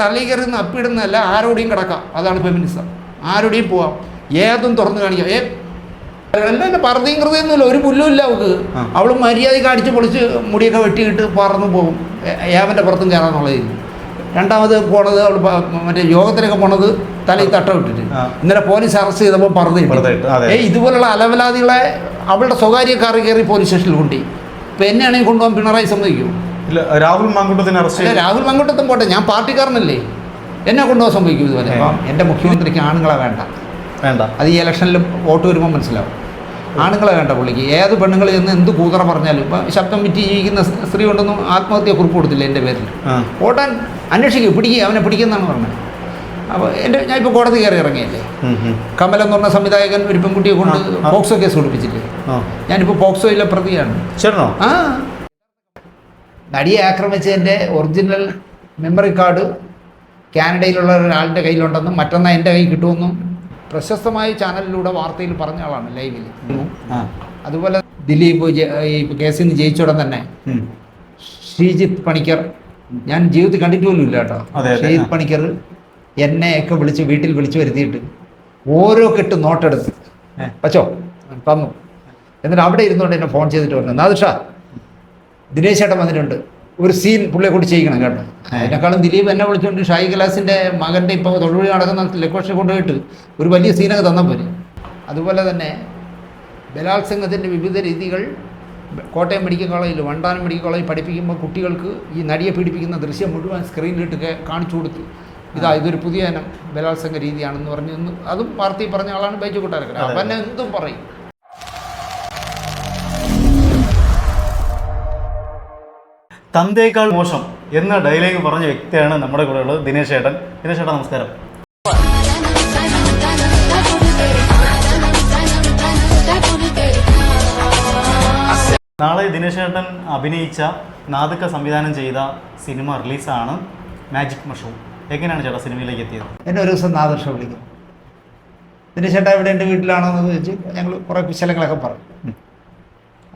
കയറി നിന്ന് അപ്പിടുന്നതല്ല ആരോടെയും കിടക്കാം. അതാണ് ഫെമിനിസം ആരോടെയും പോവാം. ഏതും തുറന്നു കാണിക്കാം. ഏ എന്താ പറതിയും കൃതിയൊന്നുമില്ല ഒരു പുല്ലും ഇല്ല അവൾക്ക്. അവൾ മര്യാദയ്ക്ക് അടിച്ച് പൊളിച്ച് മുടിയൊക്കെ വെട്ടിയിട്ട് പറന്നു പോകും. ഏവന്റെ പുറത്തും രീതി രണ്ടാമത് പോണത് അവൾ മറ്റേ യോഗത്തിനൊക്കെ പോണത് തലയിൽ തട്ട വിട്ടിട്ട് ഇന്നലെ പോലീസ് അറസ്റ്റ് ചെയ്തപ്പോൾ പറഞ്ഞു ഏ ഇതുപോലുള്ള അലവലാതികളെ അവളുടെ സ്വകാര്യ കാറി കയറി പോലീസ് സ്റ്റേഷനിൽ കൊണ്ടുപോയി. ഇപ്പം എന്നെയാണെങ്കിൽ കൊണ്ടുപോകാൻ പിണറായി സമ്മതിക്കും ഇല്ല രാഹുൽ മങ്കുട്ടത്തിന് അറസ്റ്റ് ചെയ്തു. രാഹുൽ മങ്കുട്ടത്തും പോട്ടെ ഞാൻ പാർട്ടിക്കാരനല്ലേ? എന്നെ കൊണ്ടുപോകാൻ സംഭവിക്കും ഇതുപോലെ എന്റെ എന്റെ മുഖ്യമന്ത്രിക്ക് ആണുങ്ങളെ വേണ്ട. വേണ്ട. അത് ഈ ഇലക്ഷനിലും വോട്ട് വരുമ്പോൾ മനസ്സിലാവും. ആണുങ്ങളെ വേണ്ട പുള്ളിക്ക്. ഏത് പെണ്ണുങ്ങൾ നിന്ന് എന്ത് കൂതറ പറഞ്ഞാലും ഇപ്പം ശബ്ദം വിറ്റ് ജീവിക്കുന്ന സ്ത്രീ കൊണ്ടൊന്നും ആത്മഹത്യ കുറിപ്പ് കൊടുത്തില്ല എന്റെ പേരിൽ. വോട്ടാൻ ഓട്ടാൻ അന്വേഷിക്കും പിടിക്കുക അവനെ പിടിക്കുന്നതാണ് പറഞ്ഞത്. അപ്പോൾ എന്റെ ഞാൻ ഇപ്പോൾ കോടതി കയറി ഇറങ്ങിയല്ലേ. കമൽ എന്ന് പറഞ്ഞ സംവിധായകൻ ഒരു പെൺകുട്ടിയെ കൊണ്ട്. പോക്സോ കേസ് കൊടുപ്പിച്ചില്ലേ? ഞാനിപ്പോൾ പോക്സോയിലെ പ്രതിയാണ്. ചേട്ടനോ? ആ. നടിയെ ആക്രമിച്ചതിന്റെ ഒറിജിനൽ മെമ്മറി കാർഡ് കാനഡയിലുള്ള ഒരാളുടെ കയ്യിലുണ്ടെന്നും മറ്റൊന്ന് എന്റെ കയ്യിൽ കിട്ടുമെന്നും പ്രശസ്തമായ ചാനലിലൂടെ വാർത്തയിൽ പറഞ്ഞ ആളാണ് ലൈവിൽ. അതുപോലെ ദിലീപ് ഈ കേസിൽ നിന്ന് ജയിച്ച ഉടൻ തന്നെ ശ്രീജിത്ത് പണിക്കർ. ഞാൻ ജീവിതത്തിൽ കണ്ടിട്ട് പോലും ഇല്ല കേട്ടോ. ശ്രീജിത്ത് പണിക്കർ എന്നെയൊക്കെ വിളിച്ച് വീട്ടിൽ വിളിച്ചു വരുത്തിയിട്ട് ഓരോ കെട്ട് നോട്ടെടുത്ത്. പച്ചോ? തന്നു. എന്നിട്ട് അവിടെ ഇരുന്നുകൊണ്ട് എന്നെ ഫോൺ ചെയ്തിട്ട് പറഞ്ഞു നാദിഷ ദിനേശ് ചേട്ടൻ വന്നിട്ടുണ്ട്. ഒരു സീൻ പുള്ളിയെ കൂടി ചെയ്യിക്കണം കേട്ടോ. അതിനേക്കാളും ദിലീപ് എന്നെ വിളിച്ചുകൊണ്ട് ഷായി കലാസിന്റെ മകന്റെ ഇപ്പോൾ തൊഴിൽ നടക്കുന്ന ലക്ഷ്യം കൊണ്ടുപോയിട്ട് ഒരു വലിയ സീനൊക്കെ തന്നാൽ പോലെ അതുപോലെ തന്നെ ബലാത്സംഗത്തിന്റെ വിവിധ രീതികൾ കോട്ടയം മെഡിക്കൽ കോളേജിൽ വണ്ടാനം മെഡിക്കൽ കോളേജിൽ പഠിപ്പിക്കുമ്പോൾ കുട്ടികൾക്ക് ഈ നടിയെ പീഡിപ്പിക്കുന്ന ദൃശ്യം മുഴുവൻ സ്ക്രീനിലിട്ട് കാണിച്ചു കൊടുത്തു ഇതാ ഇതൊരു പുതിയ ബലാത്സംഗ രീതിയാണെന്ന് പറഞ്ഞു അതും വാർത്തയിൽ പറഞ്ഞ ആളാണ് ബൈജു കൊട്ടാരക്കര. അവൻ എന്തും പറയും. തന്തേക്കാൾ മോശം എന്ന ഡയലോഗ് പറഞ്ഞ വ്യക്തിയാണ് നമ്മുടെ കൂടെ ഉള്ളത് ദിനേശ് ഏട്ടൻ. ദിനേശ് ഏട്ടൻ നമസ്കാരം. നാളെ ദിനേശ് ഏട്ടൻ അഭിനയിച്ച നാദക്ക സംവിധാനം ചെയ്ത സിനിമ റിലീസാണ് മാജിക് മഷൂ. എങ്ങനെയാണ് ചേട്ടാ സിനിമയിലേക്ക് എത്തിയത്? എന്നെ ഒരു ദിവസം നാദർഷ വിളിക്കും. ദിനേശ് ഏട്ടാ ഇവിടെ എന്റെ വീട്ടിലാണോ എന്ന് ചോദിച്ച് ഞങ്ങൾ കുറേ കുശലങ്ങളൊക്കെ പറഞ്ഞു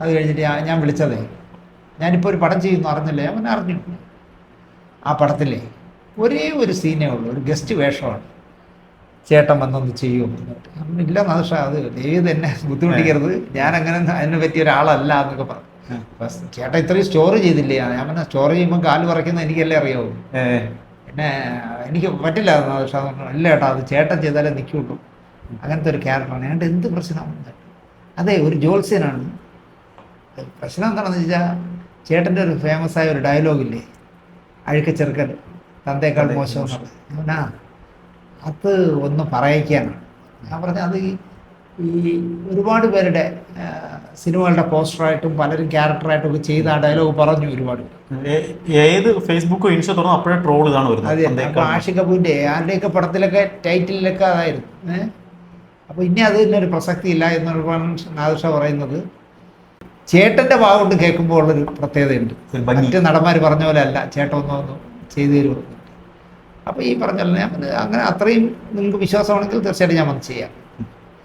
അത് കഴിഞ്ഞിട്ട് ഞാൻ വിളിച്ചതേ ഞാനിപ്പോൾ ഒരു പടം ചെയ്യുന്നു അറിഞ്ഞില്ലേ? അവൻ അറിഞ്ഞു ആ പടത്തിലെ ഒരേ ഒരു സീനേ ഉള്ളൂ. ഒരു ഗസ്റ്റ് വേഷമാണ്. ചേട്ടൻ വന്നൊന്ന് ചെയ്യും ഇല്ല നാദർഷ അത് ദൈവം എന്നെ ബുദ്ധിമുട്ടിക്കരുത്. ഞാൻ അങ്ങനെ അതിനെ പറ്റിയ ഒരാളല്ല എന്നൊക്കെ പറഞ്ഞു. ചേട്ടൻ ഇത്രയും സ്റ്റോർ ചെയ്തില്ലേ? ഞാൻ സ്റ്റോർ ചെയ്യുമ്പോൾ കാൽ പറയ്ക്കുന്നത് എനിക്കല്ലേ അറിയാവൂ. പിന്നെ എനിക്ക് പറ്റില്ല പക്ഷെ ഇല്ല ചേട്ടാ അത് ചേട്ടൻ ചെയ്താലേ നിൽക്കുള്ളൂ. അങ്ങനത്തെ ഒരു ക്യാരക്ടറാണ് ഞങ്ങളുടെ എന്ത് പ്രശ്നമാണ് അതെ ഒരു ജോത്സ്യനാണ്. പ്രശ്നം എന്താണെന്ന് വെച്ചാൽ ചേട്ടന്റെ ഒരു ഫേമസ് ആയ ഒരു ഡയലോഗില്ലേ അഴുക്ക ചെറുക്കൻ തന്തേക്കാൾ മോശം മോശം. അത് ഒന്ന് പറയിക്കാനാണ് ഞാൻ പറഞ്ഞ അത് ഈ ഒരുപാട് പേരുടെ സിനിമകളുടെ പോസ്റ്ററായിട്ടും പലരും ക്യാരക്ടറായിട്ടും ഒക്കെ ചെയ്ത ആ ഡയലോഗ് പറഞ്ഞു ഒരുപാട് ഏത് ഫേസ്ബുക്കോ ഇൻസ്റ്റോ തുറന്നോ അപ്പോഴേ ട്രോൾ ഇതാണ് വരുന്നത്. അതെ ആഷിക് കപൂറിന്റെ ആരുടെയൊക്കെ പടത്തിലൊക്കെ ടൈറ്റിലൊക്കെ അതായിരുന്നു. അപ്പോൾ ഇനി അത് തന്നെ ഒരു പ്രസക്തി ഇല്ല എന്നൊരു നാദിഷ പറയുന്നത്. ചേട്ടന്റെ ഭാഗമുണ്ട് കേൾക്കുമ്പോൾ ഉള്ളൊരു പ്രത്യേകതയുണ്ട്. മറ്റ് നടന്മാർ പറഞ്ഞ പോലെ അല്ല ചേട്ടൻ ഒന്നും ഒന്നും ചെയ്തു തരുമോ? അപ്പോൾ ഈ പറഞ്ഞ പോലെ ഞാൻ അങ്ങനെ അത്രയും നിങ്ങൾക്ക് വിശ്വാസമാണെങ്കിൽ തീർച്ചയായിട്ടും ഞാൻ വന്ന് ചെയ്യാം.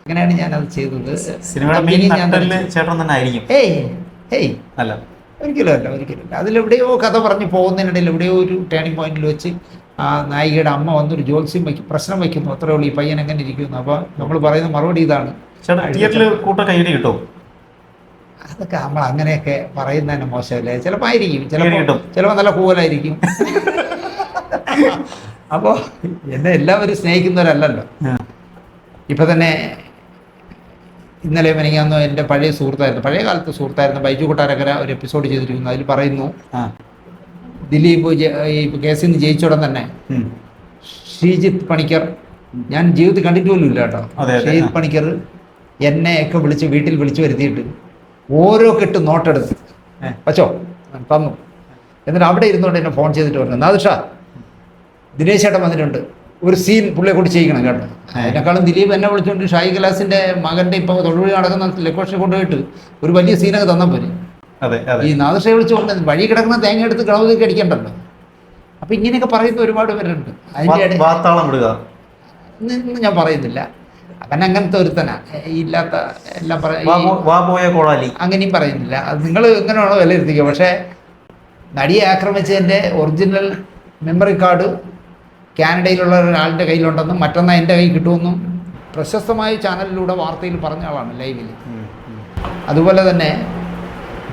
അങ്ങനെയാണ് ഞാനത് ചെയ്തത്. സിനിമയുടെ മെയിൻ ഇനി ഞാൻ അത് ചെയ്തത് തന്നെ ആയിരിക്കും. ഏയ് ഏയ്. അല്ല. ഒരിക്കലും അല്ല ഒരിക്കലും അല്ല. അതിലെവിടെയോ കഥ പറഞ്ഞ് പോകുന്നതിനിടയിൽ എവിടെയോ ഒരു ടേണിംഗ് പോയിന്റിൽ വെച്ച് ആ നായികയുടെ അമ്മ വന്നൊരു ജോത്സ്യം വയ്ക്കും പ്രശ്നം വയ്ക്കുന്നു. അത്രേ ഉള്ളൂ ഈ പയ്യൻ എങ്ങനെ ഇരിക്കുന്നു അപ്പോൾ നമ്മൾ പറയുന്ന മറുപടി ഇതാണ്. ചേട്ടൻ തിയേറ്ററിൽ കൂട്ട കൈയടി കിട്ടും അതൊക്കെ നമ്മൾ അങ്ങനെയൊക്കെ പറയുന്നതിന് മോശമല്ലേ? ചിലപ്പോൾ ആയിരിക്കും. ചിലപ്പോൾ. ചിലപ്പോൾ നല്ല കൂവലായിരിക്കും. അപ്പോൾ എന്നെ എല്ലാവരും സ്നേഹിക്കുന്നവരല്ലല്ലോ. ഇപ്പം തന്നെ ഇന്നലെ മെനിങ്ങാന്നോ എന്റെ പഴയ സുഹൃത്തായിരുന്നു. പഴയ കാലത്ത് സുഹൃത്തായിരുന്നു ബൈജു കൊട്ടാരക്കര ഒരു എപ്പിസോഡ് ചെയ്തിരിക്കുന്നു. അതിൽ പറയുന്നു ദിലീപ് ഈ കേസിൽ നിന്ന് ജയിച്ചുടൻ തന്നെ ശ്രീജിത്ത് പണിക്കർ ഞാൻ ജീവിതത്തിൽ കണ്ടിട്ട് പോലും ഇല്ല കേട്ടോ ശ്രീജിത്ത് പണിക്കർ പണിക്കർ എന്നെയൊക്കെ വിളിച്ച് വീട്ടിൽ വിളിച്ചു വരുത്തിയിട്ട് ഓരോ കെട്ട് നോട്ടെടുത്ത്. പച്ചോ തന്നു. എന്നിട്ട് അവിടെ ഇരുന്നുകൊണ്ട് എന്നെ ഫോൺ ചെയ്തിട്ട് പറഞ്ഞു നാദിഷ ദിനേശ് ചേട്ടൻ വന്നിട്ടുണ്ട്. ഒരു സീൻ പുള്ളിയെ കൂടി ചെയ്യിക്കണം കേട്ടോ. അതിനേക്കാളും ദിലീപ് എന്നെ വിളിച്ചുകൊണ്ട് ഷായി കലാസിന്റെ മകന്റെ ഇപ്പൊ തൊഴിൽ നടക്കുന്ന ലക്ഷ്യം കൊണ്ടുപോയിട്ട് ഒരു വലിയ സീനൊക്കെ തന്നാൽ പോരെ. ഈ നാദുഷയെ വിളിച്ചുകൊണ്ട് വഴി കിടക്കുന്ന തേങ്ങ എടുത്ത് കളവൊക്കെ അടിക്കണ്ടല്ലോ. അപ്പൊ ഇങ്ങനെയൊക്കെ പറയുന്ന ഒരുപാട് പേരുണ്ട്. അതിന്റെ ഞാൻ പറയുന്നില്ല. അവൻ അങ്ങനത്തെ ഒരുത്തനാ ഇല്ലാത്ത എല്ലാം പറ വാ ഈ പോ- വാ പോയ കോളാലി. അങ്ങനെയും പറയുന്നില്ല. അത് നിങ്ങൾ വില വിലയിരുത്തിക്കുക? പക്ഷേ നടിയെ ആക്രമിച്ചതിന്റെ ഒറിജിനൽ മെമ്മറി കാർഡ് കാനഡയിലുള്ള ഒരാളുടെ കയ്യിലുണ്ടെന്നും മറ്റൊന്ന് എന്റെ കയ്യിൽ കിട്ടുമെന്നും പ്രശസ്തമായ ചാനലിലൂടെ വാർത്തയിൽ പറഞ്ഞ ആളാണ് ലൈവിൽ. അതുപോലെ തന്നെ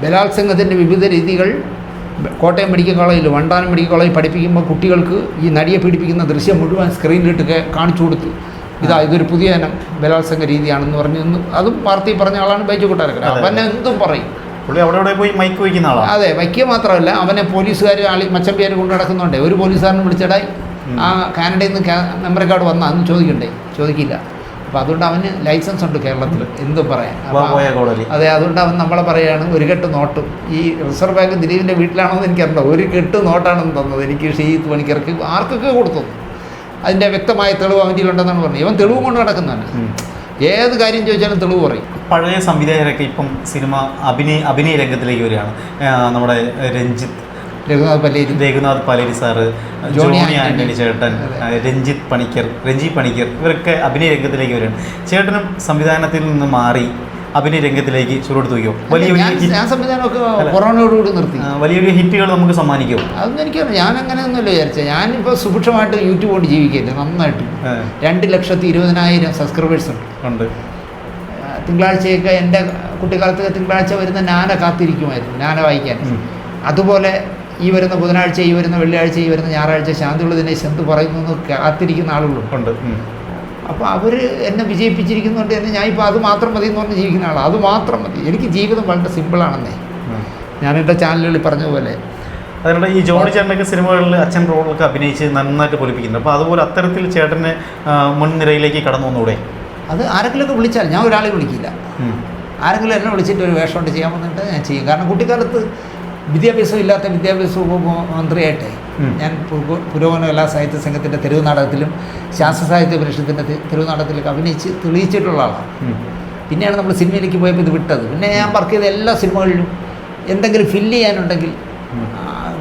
ബലാത്സംഗത്തിന്റെ വിവിധ രീതികൾ കോട്ടയം മെഡിക്കൽ കോളേജിൽ വണ്ടാനം മെഡിക്കൽ കോളേജിൽ പഠിപ്പിക്കുമ്പോൾ കുട്ടികൾക്ക് ഈ നടിയെ പീഡിപ്പിക്കുന്ന ദൃശ്യം മുഴുവൻ സ്ക്രീനിലിട്ട് കാണിച്ചു കൊടുത്തു ഇതാ ഇതൊരു പുതിയ ഇനം ബലാത്സംഗ രീതിയാണെന്ന് പറഞ്ഞു അതും പാർട്ടി പറഞ്ഞ ആളാണ് ബൈജു കൊട്ടാരക്കര. അവനെ എന്തും പറയും. പുള്ളി അവിടെ ഇവിടെ പോയി മൈക്ക് വയ്ക്കുന്ന ആളാണ് അതെ വയ്ക്കുക മാത്രമല്ല അവനെ പോലീസുകാർ ആളി മച്ചമ്പിയാർ കൊണ്ടു നടക്കുന്നുണ്ട്. ഒരു പോലീസുകാരനെ വിളിച്ചടായി ആ കാനഡയിൽ നിന്ന് മെമ്മറി കാർഡ് വന്നാൽ അന്ന് ചോദിക്കണ്ടേ? ചോദിക്കില്ല. അപ്പോൾ അതുകൊണ്ട് അവന് ലൈസൻസ് ഉണ്ട് കേരളത്തിൽ എന്തും പറയാൻ. അതെ അതുകൊണ്ട് അവൻ നമ്മളെ പറയുകയാണ് ഒരു കെട്ട് നോട്ടും. ഈ റിസർവ് ബാങ്ക് ദിലീപിന്റെ വീട്ടിലാണോ എന്ന് എനിക്കറിയില്ല. ഒരു കെട്ട് നോട്ടാണെന്ന് തന്നത്. എനിക്ക് ഷീത്ത് പണിക്കർക്ക് ആർക്കൊക്കെ കൊടുത്തു? അതിന്റെ വ്യക്തമായ തെളിവ് അവന്റെ ഉണ്ടെന്നാണ് പറഞ്ഞത്. ഇവൻ തെളിവ് കൊണ്ട് നടക്കുന്നതാണ്. ഏത് കാര്യം ചോദിച്ചാലും തെളിവ് പറയും. പഴയ സംവിധായകരൊക്കെ ഇപ്പം സിനിമ അഭിനയ അഭിനയ രംഗത്തിലേക്ക് വരികയാണ്. നമ്മുടെ രഞ്ജിത്ത്. Raghunath Paleri Raghunath Paleri sir Johnny. ആന്റണി. ചേട്ടൻ രഞ്ജിത്ത് പണിക്കർ രഞ്ജി പണിക്കർ ഇവരൊക്കെ അഭിനയ രംഗത്തിലേക്ക് വരികയാണ്. ചേട്ടനും സംവിധാനത്തിൽ നിന്ന് മാറി അഭിനയ രംഗത്തിലേക്ക് ചുരുടുത്തു വയ്ക്കും വലിയ ഞാൻ വലിയ ഞാൻ സംവിധാനമൊക്കെ കൊറോണയോടുകൂടി നിർത്തി. വലിയ വലിയ ഹിറ്റുകൾ നമുക്ക് സമ്മാനിക്കും? അതൊന്നും എനിക്കറിയാം ഞാൻ അങ്ങനെയൊന്നുമല്ല വിചാരിച്ചത്. ഞാനിപ്പോൾ സുഭിക്ഷമായിട്ട് യൂട്യൂബ് കൊണ്ട് ജീവിക്കില്ല നന്നായിട്ട്. രണ്ട് ലക്ഷത്തി ഇരുപതിനായിരം സബ്സ്ക്രൈബേഴ്സ് ഉണ്ട്. ഉണ്ട്. തിങ്കളാഴ്ചയൊക്കെ എന്റെ കുട്ടിക്കാലത്ത് തിങ്കളാഴ്ച വരുന്ന നാന കാത്തിരിക്കുമായിരുന്നു നാന വായിക്കാൻ. അതുപോലെ ഈ വരുന്ന ബുധനാഴ്ച ഈ വരുന്ന വെള്ളിയാഴ്ച ഈ വരുന്ന ഞായറാഴ്ച ശാന്തിയുള്ള ദിനേശ് എന്ത് പറയുന്നു എന്ന് കാത്തിരിക്കുന്ന ആളുകളുണ്ട്. അപ്പോൾ അവർ എന്നെ വിജയിപ്പിച്ചിരിക്കുന്നുണ്ട് എന്ന് ഞാൻ ഇപ്പോൾ അത് മാത്രം മതി എന്ന് പറഞ്ഞ് ജീവിക്കുന്ന ആളാണ് അത് മാത്രം മതി. എനിക്ക് ജീവിതം വളരെ സിമ്പിളാണെന്നേ. ഞാൻ എന്റെ ചാനലുകളിൽ പറഞ്ഞതുപോലെ അതിനുള്ള ഈ ജോണി ചേട്ടനൊക്കെ സിനിമകളിൽ അച്ഛൻ റോളൊക്കെ അഭിനയിച്ച് നന്നായിട്ട് പൊലിപ്പിക്കുന്നുണ്ട്. അപ്പോൾ അതുപോലെ അത്തരത്തിൽ ചേട്ടനെ മുൻനിരയിലേക്ക് കടന്നു വന്നൂടെ? അത് ആരെങ്കിലുമൊക്കെ വിളിച്ചാൽ ഞാൻ ഒരാളെ വിളിക്കില്ല. ആരെങ്കിലും എന്നെ വിളിച്ചിട്ട് ഒരു വേഷം കൊണ്ട് ചെയ്യാൻ വന്നിട്ട് ഞാൻ ചെയ്യും. കാരണം കുട്ടിക്കാലത്ത് വിദ്യാഭ്യാസം ഇല്ലാത്ത വിദ്യാഭ്യാസ ഉപമന്ത്രിയായിട്ട് ഞാൻ പുരോ- പുരോഗമന കലാ സാഹിത്യ സംഘത്തിന്റെ തെരുവ് നാടകത്തിലും ശാസ്ത്ര സാഹിത്യ പരിഷത്തിന്റെ തെരുവ് നാടകത്തിലൊക്കെ അഭിനയിച്ച് തെളിയിച്ചിട്ടുള്ള ആളാണ്. പിന്നെയാണ് നമ്മൾ സിനിമയിലേക്ക് പോയപ്പോൾ ഇത് വിട്ടത്. പിന്നെ ഞാൻ വർക്ക് ചെയ്ത എല്ലാ സിനിമകളിലും എന്തെങ്കിലും ഫില്ല് ചെയ്യാനുണ്ടെങ്കിൽ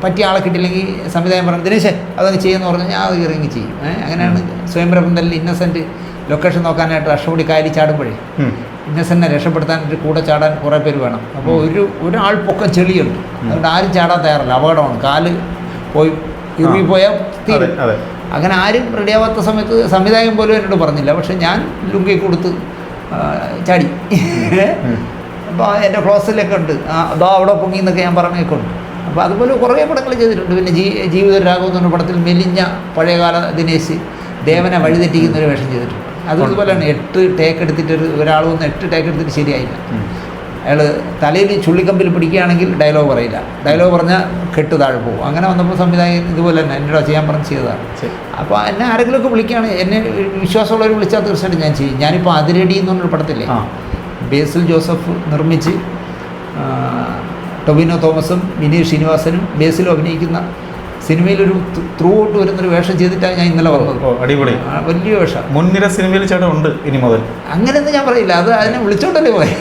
പറ്റിയ ആളെ കിട്ടില്ലെങ്കിൽ സംവിധാനം പറഞ്ഞു ദിനേശ് അതങ്ങ് ചെയ്യുമെന്ന് പറഞ്ഞാൽ ഞാൻ അത് ഇറങ്ങി ചെയ്യും. അങ്ങനെയാണ് സ്വയംപ്രബന്ധത്തിൽ ഇന്നസെന്റ് ലൊക്കേഷൻ നോക്കാനായിട്ട് അഷ്ടപടി കായലി ചാടുമ്പോഴേ ഉം. രക്ഷപ്പെടുത്താൻ ഒരു കൂടെ ചാടാൻ കുറേ പേര് വേണം. അപ്പോൾ ഒരു ഒരാൾ പൊക്കം ചെളിയുണ്ട്. അതുകൊണ്ട് ആരും ചാടാൻ തയ്യാറല്ല. അപകടമാണ്. കാൽ പോയി ഇറങ്ങിപ്പോയാൽ തീരും. അങ്ങനെ ആരും റെഡിയാവാത്ത സമയത്ത് സംവിധായകൻ പോലും എന്നോട് പറഞ്ഞില്ല. പക്ഷെ ഞാൻ ലുങ്കി കൊടുത്ത് ചാടി. അപ്പോൾ എന്റെ ക്ലോസിലൊക്കെ ഉണ്ട്. അതോ അവിടെ പൊങ്ങി എന്നൊക്കെ ഞാൻ പറഞ്ഞൊക്കെ ഉണ്ട്. അപ്പോൾ അതുപോലെ കുറേ പടങ്ങൾ ചെയ്തിട്ടുണ്ട്. പിന്നെ ജീ ജീവിത രാഘവം എന്ന് പറഞ്ഞ പടത്തിൽ മെലിഞ്ഞ പഴയകാല ദിനേശ് ദേവനെ വഴിതെറ്റിക്കുന്ന ഒരു വേഷം ചെയ്തിട്ടുണ്ട്. അത് ഇതുപോലെയാണ് എട്ട് ടേക്ക് എടുത്തിട്ട് ഒരു ഒരാൾ വന്ന് എട്ട് ടേക്ക് എടുത്തിട്ട് ശരിയായില്ല. അയാൾ തലയിൽ ചുള്ളിക്കമ്പിൽ പിടിക്കുകയാണെങ്കിൽ ഡയലോഗ് പറയില്ല. ഡയലോഗ് പറഞ്ഞാൽ കെട്ട് താഴെ പോകും. അങ്ങനെ വന്നപ്പോൾ സംവിധായകൻ ഇതുപോലെ തന്നെ എന്നോട് ചെയ്യാൻ പറഞ്ഞ് ചെയ്തതാണ്. അപ്പോൾ എന്നെ ആരെങ്കിലുമൊക്കെ വിളിക്കുകയാണ്. എന്നെ വിശ്വാസമുള്ളവർ വിളിച്ചാൽ തീർച്ചയായിട്ടും ഞാൻ ചെയ്യും. ഞാനിപ്പോൾ അതിരടി എന്ന് പറഞ്ഞൊരു പടത്തില്ലേ? ബേസിൽ ജോസഫ് നിർമ്മിച്ച് ടൊവിനോ തോമസും വിനീത് ശ്രീനിവാസനും ബേസിലും അഭിനയിക്കുന്ന സിനിമയിലൊരു ത്രൂ ഔട്ട് വരുന്നൊരു വേഷം ചെയ്തിട്ടാണ് ഞാൻ ഇന്നലെ വന്നത്. അടിപൊളി. വലിയ വേഷം. മുൻനിര സിനിമയിൽ ചേട്ടൻ ഉണ്ട് ഇനി മുതൽ. അങ്ങനെയൊന്നും ഞാൻ പറയില്ല. അത് അതിനെ വിളിച്ചോണ്ടല്ലേ പോയി.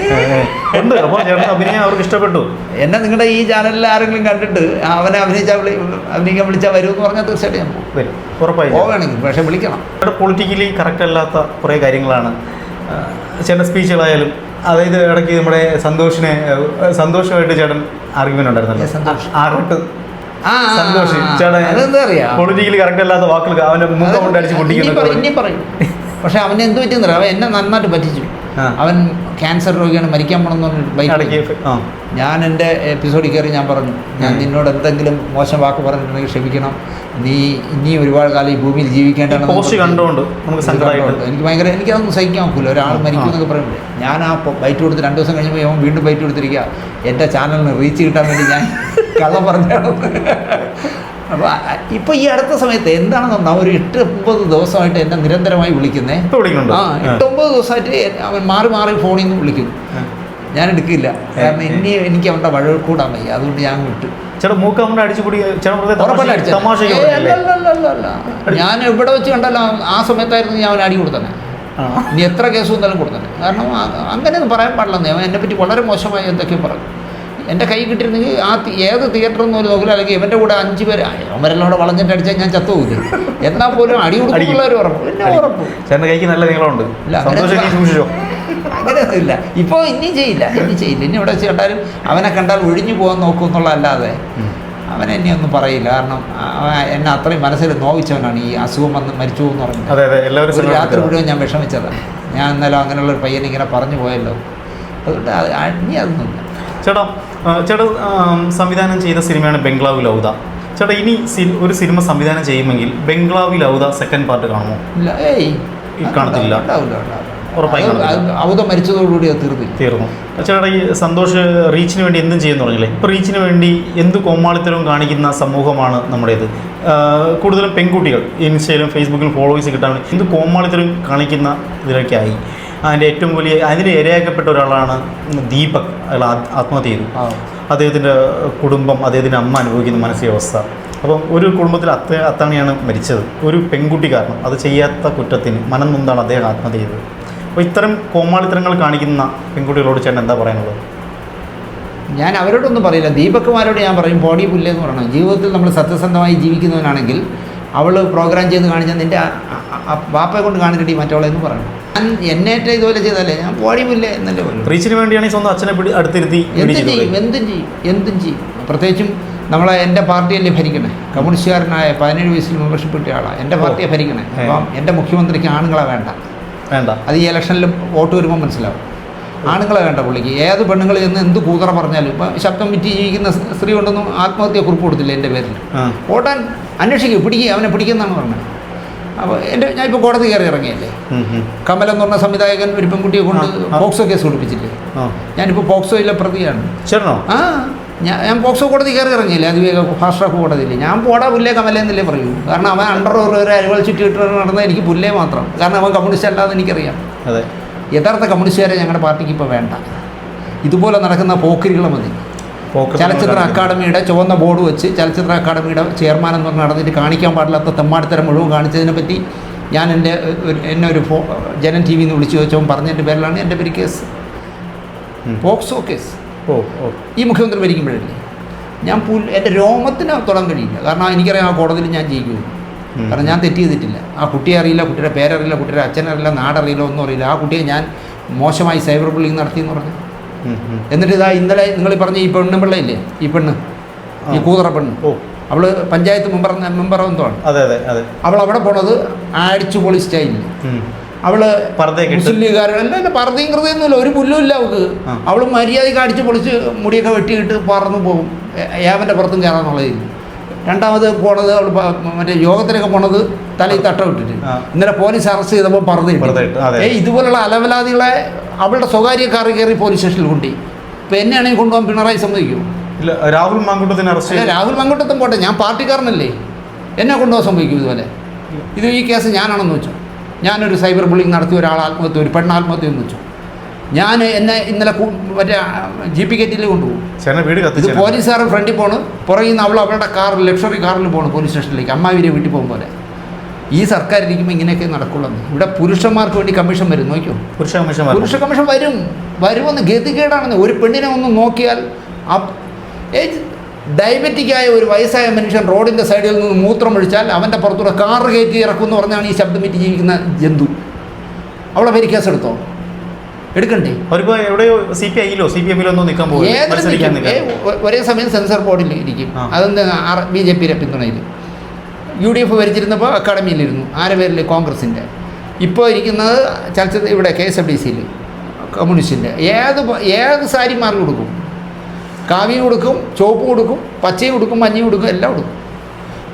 ഉണ്ട്. അപ്പോൾ ചേട്ടൻ അഭിനയം അവർക്ക് ഇഷ്ടപ്പെട്ടു. എന്നെ നിങ്ങളുടെ ഈ ചാനലിൽ ആരെങ്കിലും കണ്ടിട്ട് അവനെ അഭിനയിച്ചാൽ വിളി അഭിനയിക്കാൻ വിളിച്ചാൽ വരുമെന്ന് പറഞ്ഞാൽ തീർച്ചയായിട്ടും ഞാൻ പോകും. ഉറപ്പായി പോവുകയാണെങ്കിൽ പക്ഷേ വിളിക്കണം. ചേട്ടൻ പൊളിറ്റിക്കലി കറക്റ്റ് അല്ലാത്ത കുറേ കാര്യങ്ങളാണ്. ചേട്ടൻ സ്പീച്ചുകളായാലും അതായത് ഇടയ്ക്ക് നമ്മുടെ സന്തോഷിനെ സന്തോഷമായിട്ട് ചേട്ടൻ ആർഗ്യുമെന്റ് ഉണ്ടായിരുന്നു ഉണ്ടായിരുന്നല്ലോ സന്തോഷ്. സന്തോഷ്. അറിയാ? പൊളിറ്റിക്കലി കറക്റ്റ് അല്ലാത്ത വാക്കുകൾ അവന്റെ മുഖം കൊണ്ട് അടിച്ച് പൊട്ടിക്കുന്നു പക്ഷെ അവനെ എന്ത് പറ്റിയെന്നറിയാം അവൻ എന്നെ നന്നായിട്ട് പറ്റിച്ചു. അവൻ ക്യാൻസർ രോഗിയാണ് മരിക്കാൻ പോണെന്ന് പറഞ്ഞിട്ട് ബൈക്ക് ഞാൻ എന്റെ എപ്പിസോഡിൽ കയറി ഞാൻ പറഞ്ഞു ഞാൻ നിന്നോട് എന്തെങ്കിലും മോശം വാക്ക് പറഞ്ഞിട്ടുണ്ടെങ്കിൽ ക്ഷമിക്കണം. നീ ഇനി ഒരുപാട് കാലം ഈ ഭൂമിയിൽ ജീവിക്കേണ്ടതാണ് പോസ്റ്റ് കണ്ടുകൊണ്ട് നമുക്ക് സങ്കടമായിട്ട് എനിക്ക് ഭയങ്കര എനിക്കതൊന്നും സഹിക്കാൻ ഒക്കില്ല. ഒരാൾ മരിക്കും എന്നൊക്കെ പറയുമ്പോൾ ഞാൻ ആ ബൈറ്റ് കൊടുത്ത് രണ്ട് ദിവസം കഴിഞ്ഞപ്പോൾ ഞാൻ വീണ്ടും ബൈറ്റ് കൊടുത്തിരിക്കുക എന്റെ ചാനലിന് റീച്ച് കിട്ടാൻ വേണ്ടി ഞാൻ കള്ളം പറഞ്ഞാണ് അപ്പോൾ ഇപ്പോൾ ഈ അടുത്ത സമയത്ത് എന്താണെന്ന് ഒരു എട്ട് ഒമ്പത് ദിവസമായിട്ട് എന്നെ നിരന്തരമായി വിളിക്കുന്നേ. ഇപ്പൊ വിളിക്കുന്നുണ്ടോ. ആ എട്ടൊമ്പത് ദിവസമായിട്ട് അവൻ മാറി മാറി ഫോണിൽ നിന്ന് വിളിക്കും ഞാൻ എടുക്കില്ല. കാരണം ഇനി എനിക്ക് അവന്റെ കൂടാൻ വയ്യ. അതുകൊണ്ട് ഞാൻ വിട്ടു. മൂക്ക് നമ്മുടെ. ഞാൻ എവിടെ വെച്ച് കണ്ടല്ലോ ആ സമയത്തായിരുന്നു ഞാൻ അവൻ അടി കൊടുത്തന്നെ. ഇനി എത്ര കേസ് വന്നാലും കൊടുത്തന്നെ. കാരണം അങ്ങനെ അങ്ങനെയൊന്നും പറയാൻ പാടില്ലെന്നേ. അവൻ എന്നെ പറ്റി വളരെ മോശമായി എന്തൊക്കെ പറഞ്ഞു. എന്റെ കൈ കിട്ടിയിരുന്നെങ്കിൽ ആ ഏത് തിയേറ്റർ എന്നൊരു ഒരു നോക്കില്ല അല്ലെങ്കിൽ ഇവന്റെ കൂടെ അഞ്ച് പേര്. അവരെല്ലാം കൂടെ വളഞ്ഞിട്ട് അടിച്ചാൽ ഞാൻ ചത്തു പോകില്ല എന്നാൽ പോലും അടി ഉറപ്പ്. പിന്നെ ഉറപ്പ്. ചേട്ടന്റെ കൈക്ക് നല്ല നീളമുണ്ട്. ഇല്ല, അങ്ങനെ അങ്ങനെയൊന്നുമില്ല. ഇപ്പോൾ ഇനി ചെയ്യില്ല ഇനി ചെയ്യില്ല. ഇനി ഇവിടെ ചേട്ടാലും അവനെ കണ്ടാൽ ഒഴിഞ്ഞു പോകാൻ നോക്കും എന്നുള്ളതല്ലാതെ അവനെന്നെ അവൻ എന്നെ ഒന്നും പറയില്ല. കാരണം എന്നെ അത്രയും മനസ്സിൽ നോവിച്ചവനാണ് ഈ അസുഖം വന്ന് മരിച്ചു എന്ന് പറഞ്ഞത് ഒരു രാത്രി മുഴുവൻ ഞാൻ വിഷമിച്ചതാണ് ഞാൻ ഇന്നലെ അങ്ങനെയുള്ള ഒരു പയ്യനെ ഇങ്ങനെ പറഞ്ഞു പോയല്ലോ. അതുകൊണ്ട് അത് അന്യ അതൊന്നുമില്ല. ചേട്ടാ ചേട്ടാ സംവിധാനം ചെയ്ത സിനിമയാണ് ബംഗ്ലാവ് ലൗദ ചേട്ടാ ഇനി ഒരു സിനിമ സംവിധാനം ചെയ്യുമെങ്കിൽ ബംഗ്ലാവ് ലൗദ സെക്കൻഡ് പാർട്ട് കാണുമോ? കാണത്തില്ല. അവത മരിച്ചതോടുകൂടി അത് തീർന്നു. ചേട്ടാ ഈ സന്തോഷ് റീച്ചിന് വേണ്ടി എന്തും ചെയ്യുന്നു പറഞ്ഞില്ലേ? ഇപ്പോൾ റീച്ചിന് വേണ്ടി എന്ത് കോമാളിത്തരവും കാണിക്കുന്ന സമൂഹമാണ് നമ്മുടേത്. കൂടുതലും പെൺകുട്ടികൾ. ഇൻസ്റ്റയിലും ഫേസ്ബുക്കിലും ഫോളോവേഴ്സ് കിട്ടാൻ എന്ത് കോമാളിത്തരവും കാണിക്കുന്ന ഇതിലൊക്കെയായി അതിന്റെ ഏറ്റവും വലിയ അതിന് ഇരയാക്കപ്പെട്ട ഒരാളാണ് ദീപക്. അയാൾ ആത്- ആത്മഹത്യ ചെയ്തു. അദ്ദേഹത്തിന്റെ കുടുംബം അദ്ദേഹത്തിന്റെ അമ്മ അനുഭവിക്കുന്ന മാനസികാവസ്ഥ. അപ്പം ഒരു കുടുംബത്തിൽ അത്ത അത്താണിയാണ് മരിച്ചത്. ഒരു പെൺകുട്ടി കാരണം അത് ചെയ്യാത്ത കുറ്റത്തിന് മനം നൊന്താണ് അദ്ദേഹം ആത്മഹത്യ ചെയ്തത്. അപ്പോൾ ഇത്തരം കോമാളിത്തരങ്ങൾ കാണിക്കുന്ന പെൺകുട്ടികളോട് ചേട്ടൻ എന്താ പറയാനുള്ളത്? ഞാൻ അവരോടൊന്നും പറയില്ല. ദീപക്കുമാരോട് ഞാൻ പറയും ബോഡി പുല്ലെന്ന് പറയണം. ജീവിതത്തിൽ നമ്മൾ സത്യസന്ധമായി ജീവിക്കുന്നവനാണെങ്കിൽ അവൾ പ്രോഗ്രാം ചെയ്ത് കാണിച്ചാൽ നിന്റെ ബാപ്പയെ കൊണ്ട് കാണിച്ചിട്ട് മറ്റവളെന്ന് പറയണം. എന്നേറ്റ ഇതുപോലെ ചെയ്താലേ? ഞാൻ പുല്ല് എന്നല്ലേ റീച്ചിന് വേണ്ടിയാണ് സ്വന്തം അച്ഛനെ പിടി അടുത്തിരുത്തി എന്തും ചെയ്യും എന്തും ചെയ്യും എന്തും ചെയ്യും. പ്രത്യേകിച്ചും നമ്മളെ എന്റെ പാർട്ടിയല്ലേ ഭരിക്കണേ? കമ്മ്യൂണിസ്റ്റുകാരനായ പതിനേഴ് വയസ്സിൽ മെമ്പർഷിപ്പ് കിട്ടിയ ആളാണ് എന്റെ പാർട്ടിയെ ഭരിക്കണേ. അപ്പം എന്റെ മുഖ്യമന്ത്രിക്ക് ആണുങ്ങളെ വേണ്ട. വേണ്ട. അത് ഈ ഇലക്ഷനിൽ വോട്ട് വരുമ്പോൾ മനസ്സിലാവും. ആണുങ്ങളെ വേണ്ട പുള്ളിക്ക്. ഏത് പെണ്ണുങ്ങൾ ചെന്ന് എന്ത് കൂതറ പറഞ്ഞാലും ഇപ്പം ശബ്ദം വിറ്റ് ജീവിക്കുന്ന സ്ത്രീ കൊണ്ടൊന്നും ആത്മഹത്യ കുറിപ്പ് കൊടുത്തില്ല എന്റെ പേരിൽ? വോട്ടാൻ അന്വേഷിക്കും പിടിക്കുക അവനെ പിടിക്കുന്നതാണ് പറഞ്ഞത്. അപ്പോൾ എന്റെ ഞാൻ ഇപ്പോൾ കോടതി കയറി ഇറങ്ങിയല്ലേ. കമൽ എന്ന് പറഞ്ഞ സംവിധായകൻ ഒരു പെൺകുട്ടിയെ കൊണ്ട്. പോക്സോ കേസ് കൊടുപ്പിച്ചില്ലേ ഞാനിപ്പോൾ പോക്സോയിലെ പ്രതിയാണ്. ചേട്ടനോ? ആ ഞാൻ ഞാൻ പോക്സോ കോടതി കയറി ഇറങ്ങിയില്ലേ? അതിവേഗ ഫാസ്റ്റ് ട്രാക്ക് കോടതിയിൽ ഞാൻ പോടാ പുല്ലേ കമലെന്നല്ലേ പറയൂ. കാരണം അവൻ അണ്ടർ ഒരു അരുവൽ ചുറ്റി ഇട്ട് നടന്ന എനിക്ക് പുല്ലേ മാത്രം. കാരണം അവൻ കമ്മ്യൂണിസ്റ്റ് അല്ലാതെ എനിക്കറിയാം. അതെ. യഥാർത്ഥ കമ്മ്യൂണിസ്റ്റുകാരെ ഞങ്ങളുടെ പാർട്ടിക്ക് ഇപ്പോൾ വേണ്ട. ഇതുപോലെ നടക്കുന്ന പോക്കരികൾ മതി. ചലച്ചിത്ര. അക്കാദമിയുടെ ചുവന്ന ബോർഡ് വെച്ച് ചലച്ചിത്ര അക്കാദമിയുടെ ചെയർമാൻ എന്ന് പറഞ്ഞ് നടന്നിട്ട് കാണിക്കാൻ പാടില്ലാത്ത തെമ്മാടിത്തരം മുഴുവൻ കാണിച്ചതിനെ പറ്റി ഞാൻ എന്റെ എന്നെ ഒരു ഫോ ജനൻ ടി വിന്ന് വിളിച്ചു ചോദിച്ചവൻ പറഞ്ഞതിന്റെ പേരിലാണ് എന്റെ പേര് കേസ്. POCSO case. ഓ ഓ. ഈ മുഖ്യമന്ത്രി ഭരിക്കുമ്പോഴല്ലേ? ഞാൻ പുൽ എന്റെ രോമത്തിന് തൊടാൻ കഴിയില്ല. കാരണം എനിക്കറിയാം ആ കോടതിയിൽ ഞാൻ ജയിക്കുമോ കാരണം ഞാൻ തെറ്റ് ചെയ്തിട്ടില്ല. ആ കുട്ടിയെ അറിയില്ല കുട്ടിയുടെ പേരറിയില്ല കുട്ടിയുടെ അച്ഛനറിയില്ല നാടറിയില്ല ഒന്നും അറിയില്ല. ആ കുട്ടിയെ ഞാൻ മോശമായി സൈബർ ബുള്ളിങ് നടത്തിയെന്ന് പറഞ്ഞു. എന്നിട്ട് ഇതാ ഇന്നലെ നിങ്ങൾ പറഞ്ഞ ഈ പെണ്ണ് പിള്ളയില്ലേ? ഈ പെണ്ണ് ഈ. കൂതറ പെണ്ണ്. അവൾ പഞ്ചായത്ത് മെമ്പർ മെമ്പർ എന്തോ ആണ് അതെ അതെ അതെ. അവൾ അവിടെ പോണത് അടിച്ചു പൊളി സ്റ്റൈലിൽ. അവൾ മുസ്ലിം അല്ല പറതയും കൃതയൊന്നുമില്ല ഒരു പുല്ലും ഇല്ല അവൾക്ക്. അവൾ മര്യാദയ്ക്ക് മര്യാദയ്ക്ക് അടിച്ച് പൊളിച്ച് മുടിയൊക്കെ വെട്ടിയിട്ട് പറന്നു പോകും. ഏവന്റെ പുറത്തും കയറാന്നുള്ളത് രണ്ടാമത് പോണത് അവൾ മറ്റേ യോഗത്തിനൊക്കെ പോണത് തലയിൽ തട്ട ഇട്ടിട്ട്. ഇന്നലെ പോലീസ് അറസ്റ്റ് ചെയ്തപ്പോൾ പറഞ്ഞു. ഏ ഇതുപോലുള്ള അലവലാദികളെ അവളുടെ സ്വകാര്യ കാറി കയറി പോലീസ് സ്റ്റേഷനിൽ കൊണ്ടി ഇപ്പം എന്നെയാണെങ്കിൽ കൊണ്ടുപോകാൻ പിണറായി സമ്മതിക്കും രാഹുൽ മാങ്കുട്ടത്തിന് അറസ്റ്റ് രാഹുൽ മങ്കോട്ടത്തും പോട്ടെ. ഞാൻ പാർട്ടിക്കാരനല്ലേ. എന്നെ കൊണ്ടുപോകാൻ സംഭവിക്കും ഇതുപോലെ. ഇത് ഈ കേസ് ഞാനാണെന്ന് വെച്ചു. ഞാനൊരു സൈബർ ബുള്ളിങ് നടത്തിയ ഒരാൾ ആത്മഹത്യ ഒരു പെണ്ണ് ആത്മഹത്യ എന്ന് വെച്ചു. ഞാൻ എന്നെ ഇന്നലെ മറ്റേ ജി പി ഗേറ്റിൽ കൊണ്ടുപോകും. ഇത് പോലീസുകാരൻ ഫ്രണ്ടിൽ പോണ്. പുറകിൽ നിന്ന് അവൾ അവളുടെ കാർ ലക്ഷറി കാറിൽ പോകണം പോലീസ് സ്റ്റേഷനിലേക്ക് അമ്മാവിരെ വീട്ടിൽ പോകും പോലെ. ഈ സർക്കാർ ഇരിക്കുമ്പോൾ ഇങ്ങനെയൊക്കെ നടക്കുള്ളൂ. ഇവിടെ പുരുഷന്മാർക്ക് വേണ്ടി കമ്മീഷൻ വരും. നോക്കിയോ? പുരുഷ കമ്മീഷൻ പുരുഷ കമ്മീഷൻ വരും. വരുമെന്ന് ഗതികേടാണെന്ന്. ഒരു പെണ്ണിനെ ഒന്ന് നോക്കിയാൽ ആ ഏജ് ഡയബറ്റിക്കായ ഒരു വയസ്സായ മനുഷ്യൻ റോഡിന്റെ സൈഡിൽ നിന്ന് മൂത്രം ഒഴിച്ചാൽ അവന്റെ പുറത്തൂടെ കാറ് കയറ്റി ഇറക്കുമെന്ന് പറഞ്ഞാണ് ഈ ശബ്ദം വിറ്റ് ജീവിക്കുന്ന ജന്തു. അവളെ പേര് കേസെടുത്തോ എടുക്കണ്ടേ? അവരിപ്പോ എവിടെയോ സി പി ഐയിലോ സി പി എമ്മിലോ ഒന്നും നിൽക്കാൻ പോകും ഒരേ സമയം സെൻസർ ബോർഡിൽ ഇരിക്കും. അതെന്ത് ബി ജെ പിയുടെ പിന്തുണയിൽ. യു ഡി എഫ് ഭരിച്ചിരുന്നപ്പോൾ അക്കാഡമിയിലിരുന്നു ആരെ പേരിൽ കോൺഗ്രസിന്റെ ഇപ്പോൾ ഇരിക്കുന്നത് ചലച്ചിത്ര ഇവിടെ കെ എസ് എഫ് ഡി സിയിൽ കമ്മ്യൂണിസ്റ്റിന്റെ ഏത് ഏത് സാരി മാറി കൊടുക്കും. കാവി കൊടുക്കും ചുവപ്പ് കൊടുക്കും പച്ചയും കൊടുക്കും മഞ്ഞയും കൊടുക്കും എല്ലാം കൊടുക്കും.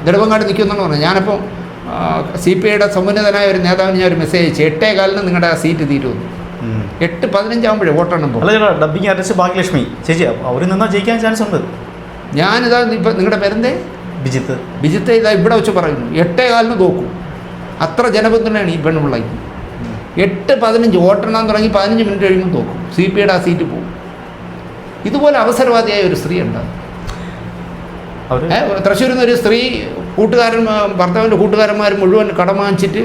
നെടുവങ്ങാട് നിൽക്കുമെന്നാണ് പറഞ്ഞത്. ഞാനിപ്പം സി പി ഐയുടെ സമുന്നതനായ ഒരു നേതാവിന് ഞാൻ ഒരു മെസ്സേജ് അയച്ചു. എട്ടേ കാലിന് നിങ്ങളുടെ ആ സീറ്റ് തീരുമെന്ന്. എട്ട് പതിനഞ്ചാകുമ്പോഴേ വോട്ടെണ്ണുമ്പോൾ അല്ല ചേട്ടാ ഡബിങ് ആർട്ടിസ്റ്റ് ഭാഗ്യലക്ഷ്മി ചേച്ചി അവർ നിന്നാൽ ജയിക്കാൻ ചാൻസ് ഉണ്ട്. ഞാനിതാ ഇപ്പം നിങ്ങളുടെ പേരെന്തേ? ബിജിത്ത്. ബിജിത്ത് ഇതാ ഇവിടെ വെച്ച് പറയുന്നു. എട്ടേ കാലിന് തോക്കും. അത്ര ജനപിന്തുണയാണ് ഈ പെണ്ണുപിള്ളയ്ക്ക് എട്ട് പതിനഞ്ച് വോട്ടെണ്ണാൻ തുടങ്ങി പതിനഞ്ച് മിനിറ്റ് കഴിയുമ്പോൾ തോക്കും. സി പി ഐയുടെ ആ സീറ്റ് പോകും ഇതുപോലെ അവസരവാദിയായ ഒരു സ്ത്രീ ഉണ്ട്. അവർ ഏ, തൃശ്ശൂരിൽ നിന്ന് ഒരു സ്ത്രീ കൂട്ടുകാരൻ ഭർത്താവിന്റെ കൂട്ടുകാരന്മാർ മുഴുവൻ കടം വാങ്ങിച്ചിട്ട്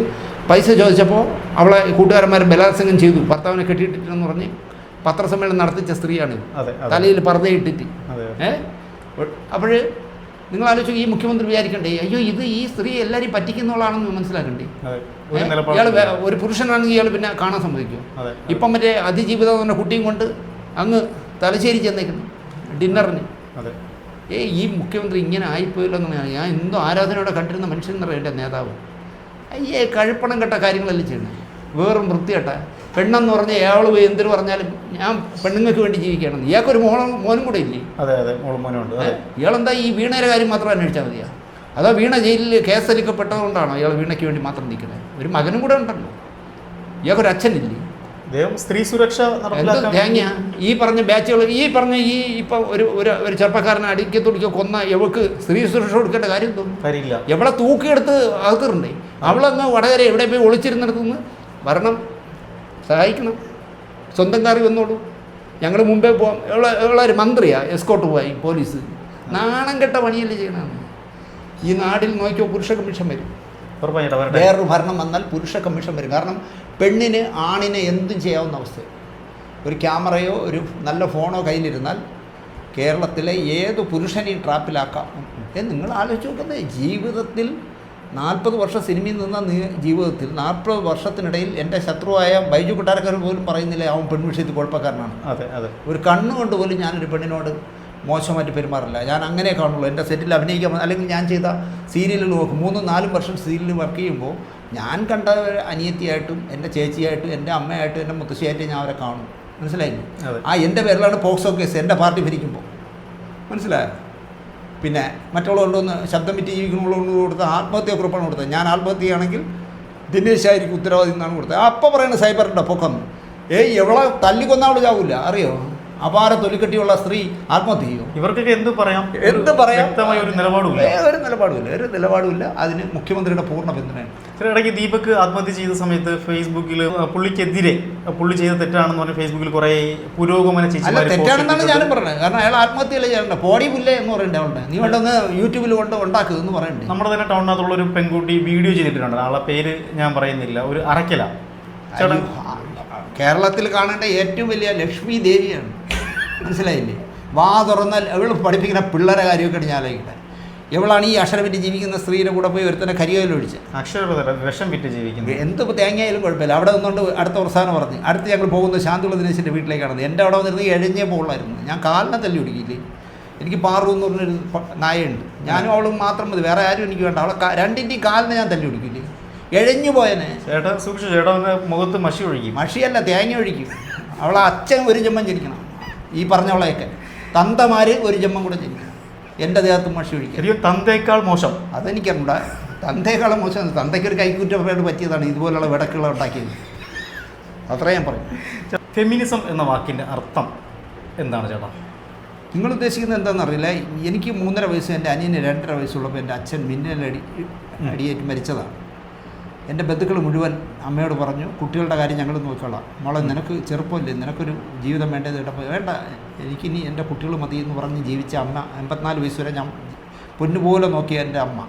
പൈസ ചോദിച്ചപ്പോൾ അവളെ കൂട്ടുകാരന്മാർ ബലാത്സംഗം ചെയ്തു. ഭർത്താവിനെ കെട്ടിയിട്ടിട്ടെന്ന് പറഞ്ഞ് പത്രസമ്മേളനം നടത്തിച്ച സ്ത്രീയാണ് തലയിൽ പർദ്ദയിട്ടിട്ട് ഏഹ് അപ്പോൾ നിങ്ങൾ ആലോചിച്ചു ഈ മുഖ്യമന്ത്രി വിചാരിക്കണ്ടേ? അയ്യോ ഇത് ഈ സ്ത്രീ എല്ലാവരെയും പറ്റിക്കുന്നവളാണെന്ന് മനസ്സിലാക്കണ്ടേ? ഇയാൾ ഒരു പുരുഷനാണെങ്കിൽ ഇയാൾ പിന്നെ കാണാൻ സമ്മതിക്കും? ഇപ്പം മറ്റേ അതിജീവിതം എന്ന് പറഞ്ഞ കുട്ടിയും കൊണ്ട് അങ്ങ് തലശ്ശേരി ചെന്നേക്കുന്നു ഡിന്നറിന്. ഏയ് ഏ ഈ മുഖ്യമന്ത്രി ഇങ്ങനെ ആയിപ്പോയില്ലെന്നാണ് ഞാൻ എന്തോ ആരാധനയോടെ കണ്ടിരുന്ന മനുഷ്യൻ എന്നറിയാം എന്റെ നേതാവ്. അയ്യേ കഴുപ്പണം കെട്ട കാര്യങ്ങളല്ലേ ചെയ്യുന്നത് വേറും വൃത്തികെട്ട. പെണ്ണെന്ന് പറഞ്ഞാൽ അയാൾ പോയി എന്തിനു പറഞ്ഞാലും ഞാൻ പെണ്ണുങ്ങൾക്ക് വേണ്ടി ജീവിക്കണം. ഇയാൾക്കൊരു മോളും മോനും കൂടെ ഇല്ലേ? അതെ അതെ. മോളുമോനുണ്ട് അതെ. ഇയാളെന്താ ഈ വീണയുടെ കാര്യം മാത്രം അന്വേഷിച്ചാൽ മതിയാ? അതോ വീണ ജയിലിൽ കേസെടുക്കപ്പെട്ടതുകൊണ്ടാണോ ഇയാൾ വീണയ്ക്ക് വേണ്ടി മാത്രം നിൽക്കുന്നത് ഒരു മകനും കൂടെ ഉണ്ടല്ലോ. ഇയാൾക്കൊരു അച്ഛനില്ലേ? ഇദ്ദേഹം സ്ത്രീ സുരക്ഷ തേങ്ങ ഈ പറഞ്ഞ ബാച്ചുകൾ ഈ പറഞ്ഞ ഈ ഇപ്പൊ ഒരു ഒരു ചെറുപ്പക്കാരനെ അടിക്ക തുടിക്ക കൊന്ന എവൾക്ക് സ്ത്രീ സുരക്ഷ കൊടുക്കേണ്ട കാര്യം തോന്നുന്നു എവിടെ എവളെ തൂക്കിയെടുത്ത് അകത്തിറണ്ടേ അവളങ്ങ് വടകര എവിടെ പോയി ഒളിച്ചിരുന്നിടത്തുനിന്ന് വരണം സഹായിക്കണം. സ്വന്തം കാറി വന്നോളൂ. ഞങ്ങൾ മുമ്പേ പോവാം. എവളെ ഒരു മന്ത്രിയാ എസ്കോട്ട് പോയി പോലീസ് നാണം കെട്ട പണിയല്ലേ ചെയ്യണമെന്ന് ഈ നാടിൽ നോക്കിയോ പുരുഷ കമ്മീഷൻ വരും. വേറൊരു ഭരണം വന്നാൽ പുരുഷ കമ്മീഷൻ വരും. കാരണം പെണ്ണിന് ആണിനെ എന്തും ചെയ്യാവുന്ന അവസ്ഥ. ഒരു ക്യാമറയോ ഒരു നല്ല ഫോണോ കയ്യിലിരുന്നാൽ കേരളത്തിലെ ഏത് പുരുഷനെയും ട്രാപ്പിലാക്കാം. ഏ നിങ്ങൾ ആലോചിച്ച് നോക്കുന്നത് ജീവിതത്തിൽ നാൽപ്പത് വർഷം സിനിമയിൽ നിന്ന ജീവിതത്തിൽ നാൽപ്പത് വർഷത്തിനിടയിൽ എന്റെ ശത്രുവായ ബൈജു കൊട്ടാരക്കാർ പോലും പറയുന്നില്ല അവൻ പെൺവിഷയത്തിൽ കുഴപ്പക്കാരനാണ്. അതെ അതെ. ഒരു കണ്ണുകൊണ്ട് പോലും ഞാനൊരു പെണ്ണിനോട് മോശമായിട്ട് പെരുമാറില്ല. ഞാൻ അങ്ങനെ കാണുള്ളൂ. എന്റെ സെറ്റിൽ അഭിനയിക്കാൻ അല്ലെങ്കിൽ ഞാൻ ചെയ്ത സീരിയലുകൾ നോക്കും. മൂന്നും നാലും വർഷം സീരിയലിൽ വർക്ക് ചെയ്യുമ്പോൾ ഞാൻ കണ്ട അനിയത്തിയായിട്ടും എന്റെ ചേച്ചിയായിട്ടും എന്റെ അമ്മയായിട്ടും എന്റെ മുത്തശ്ശിയായിട്ടും ഞാൻ അവരെ കാണും. മനസ്സിലായില്ലേ ആ എന്റെ പേരിലാണ് പോക്സോ കേസ്. എന്റെ പാർട്ടി ഭരിക്കുമ്പോൾ. മനസ്സിലായോ? പിന്നെ മറ്റുള്ളവരോടൊന്ന് ശബ്ദം വിറ്റ് ജീവിക്കുന്നവരോട് കൊടുത്ത ആത്മഹത്യ കുറിപ്പാണ് കൊടുത്തത്. ഞാൻ ആത്മഹത്യയാണെങ്കിൽ ദിനേശ് ആയിരിക്കും ഉത്തരവാദി എന്നാണ് കൊടുത്തത്. അപ്പോൾ പറയുന്നത് സൈബറിന്റെ പൊക്കം. ഏയ് എവളെ തല്ലിക്കൊന്ന അവൾ ചാവില്ല അറിയോ? അപാര തൊലിക്കെട്ടിയുള്ള സ്ത്രീ ആത്മഹത്യ ചെയ്യും. ഇവർക്കൊക്കെ എന്ത് പറയാം? എന്ത് പറയാം? ഒരു നിലപാടുമില്ല. ഒരു നിലപാടുമില്ല. ഒരു നിലപാടുമില്ല. അതിന് മുഖ്യമന്ത്രിയുടെ പൂർണ പിന്തുണയാണ്. ഇടയ്ക്ക് ദീപക് ആത്മഹത്യ ചെയ്ത സമയത്ത് ഫേസ്ബുക്കിൽ പുള്ളിക്കെതിരെ പുള്ളി ചെയ്ത തെറ്റാണെന്ന് പറഞ്ഞ ഫേസ്ബുക്കിൽ കുറെ പുരോഗമന അല്ല തെറ്റാണെന്നാണ് ഞാനും. പറഞ്ഞത്. കാരണം അയാൾ ആത്മഹത്യയല്ല ചെയ്യണ്ട? പോടി പുല്ലേ എന്ന് പറയണ്ടേ അവളുടെ? നീ വേണ്ടൊന്ന് യൂട്യൂബിൽ കൊണ്ട് ഉണ്ടാക്കുക എന്ന് പറയണ്ടേ? നമ്മുടെ തന്നെ ടൗണിനകത്തുള്ള ഒരു പെൺകുട്ടി വീഡിയോ ചെയ്തിട്ടുണ്ട്. ആളെ പേര് ഞാൻ പറയുന്നില്ല. ഒരു അറക്കല ചേട്ടൻ കേരളത്തിൽ കാണേണ്ട ഏറ്റവും വലിയ ലക്ഷ്മി ദേവിയാണ്. മനസ്സിലായില്ലേ? വാ തുറന്നാൽ അവൾ പഠിപ്പിക്കുന്ന പിള്ളേരെ കാര്യമൊക്കെ ഞാൻ ആലോചിക്കട്ടെ. എവളാണ് ഈ അക്ഷരം വിറ്റ് ജീവിക്കുന്ന സ്ത്രീയുടെ കൂടെ പോയി ഒരുത്തനെ കരിയോലൊഴിച്ച് ഒഴിച്ച്. വിഷം വിറ്റ് ജീവിക്കുന്നത്. എന്ത് തേങ്ങയായാലും കുഴപ്പമില്ല. അവിടെ നിന്നുകൊണ്ട് അടുത്ത പ്രസ്ഥാനം പറഞ്ഞു. അടുത്ത് ഞങ്ങൾ പോകുന്നത് ശാന്തിയുള്ള ദിനേശിന്റെ വീട്ടിലേക്കാണ് എന്റെ അവിടെ വന്നിരുന്ന് എഴഞ്ഞേ പോകുള്ളായിരുന്നു ഞാൻ കാലിനെ തല്ലി പിടിക്കില്ലേ എനിക്ക് പാറു എന്ന് പറഞ്ഞൊരു നായ നായയുണ്ട്. ഞാനും അവളും മാത്രം മതി. വേറെ ആരും എനിക്ക് വേണ്ട. അവളെ രണ്ടിന്റെയും കാലിനെ ഞാൻ തല്ലി പിടിക്കില്ലേ എഴഞ്ഞു പോയനെ. ചേട്ടൻ സൂക്ഷിച്ചു ചേട്ടന്റെ മുഖത്ത് മഷി ഒഴിക്കും. മഷിയല്ല തേങ്ങ ഒഴിക്കും. അവളെ അച്ഛൻ ഒരു ജമ്മം ചിരിക്കണം. ഈ പറഞ്ഞവളെയൊക്കെ. തന്തമാർ ഒരു ജമ്മം കൂടെ ചിരിക്കണം. എന്റെ ദേഹത്ത് മഷി ഒഴിക്കും. എനിക്ക് തന്തേക്കാൾ മോശം. അതെനിക്കറിഞ്ഞൂടാ. തന്തേക്കാളും മോശം. തന്തയ്ക്ക് ഒരു കൈക്കുറ്റപ്പാട് പറ്റിയതാണ് ഇതുപോലുള്ള വിടക്കുകൾ ഉണ്ടാക്കിയത്. അത്ര ഞാൻ പറയും ഫെമിനിസം എന്ന വാക്കിന്റെ അർത്ഥം എന്താണ് ചേട്ടാ? നിങ്ങൾ ഉദ്ദേശിക്കുന്നത് എന്താണെന്ന് അറിയില്ല. എനിക്ക് മൂന്നര വയസ്സ് എന്റെ അനിയന് രണ്ടര വയസ്സുള്ളപ്പോൾ എന്റെ അച്ഛൻ മിന്നലടി അടിയേറ്റ് മരിച്ചതാണ്. എന്റെ ബന്ധുക്കൾ മുഴുവൻ അമ്മയോട് പറഞ്ഞു കുട്ടികളുടെ കാര്യം ഞങ്ങൾ നോക്കിക്കോളാം. മോളെ നിനക്ക് ചെറുപ്പമില്ലേ? നിനക്കൊരു ജീവിതം വേണ്ടത് ഇടപ്പോൾ വേണ്ട എനിക്കിനി എന്റെ കുട്ടികൾ മതി എന്ന് പറഞ്ഞ് ജീവിച്ച അമ്മ എൺപത്തിനാല് വയസ്സ് വരെ ഞാൻ പൊന്നുപോലെ നോക്കിയ എന്റെ അമ്മ